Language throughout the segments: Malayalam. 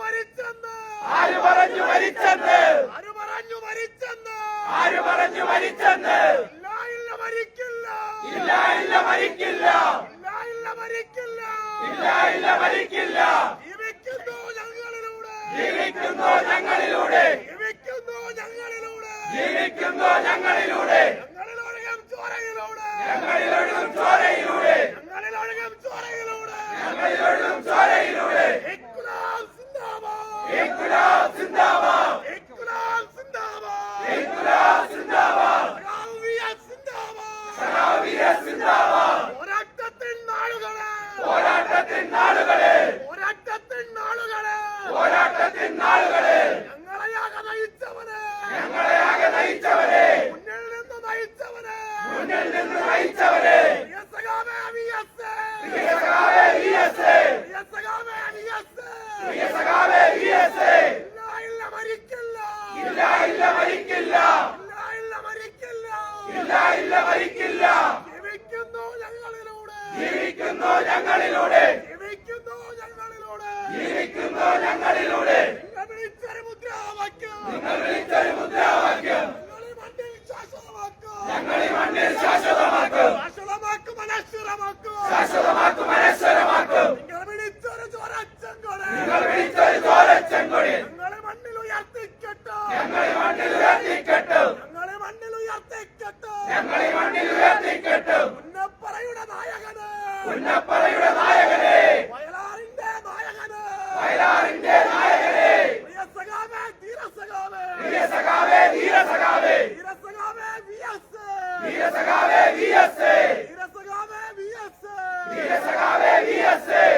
മരിച്ചെന്ന്. ആര് പറഞ്ഞു മരിച്ചെന്ന്? ആര് പറഞ്ഞു മരിച്ചെന്ന്? ആര് പറഞ്ഞു മരിച്ചെന്ന്? ഇല്ല ഇല്ല മരിക്കില്ല. ഇല്ല ഇല്ല മരിക്കില്ല. ഇല്ല ഇല്ല മരിക്കില്ല. ഇല്ല ഇല്ല മരിക്കില്ല. ജീവിക്കുന്നു ഞങ്ങളിലൂടെ. ജീവിക്കുന്നു ഞങ്ങളിലൂടെ. ജീവിക്കുന്നു ഞങ്ങളിലൂടെ. ജീവിക്കുന്നു ഞങ്ങളിലൂടെ. ഞങ്ങളെയാകെ നയിച്ചവരെ മുന്നിൽ നിന്ന് നയിച്ചവരെ മുന്നിൽ നിന്ന് നയിച്ചവരെ ജീവിക്കുന്നു ഞങ്ങളിലൂടെ. ജീവിക്കുന്നു ഞങ്ങളിലൂടെ. ജീവിക്കുന്നു ഞങ്ങളിലൂടെ. Vira essa galera, vira-se! Vira essa galera, vira-se!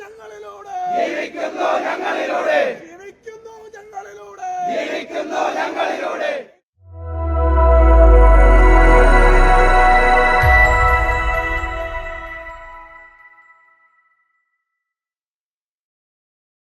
ഞങ്ങളിലൂടെ. ഞങ്ങൾ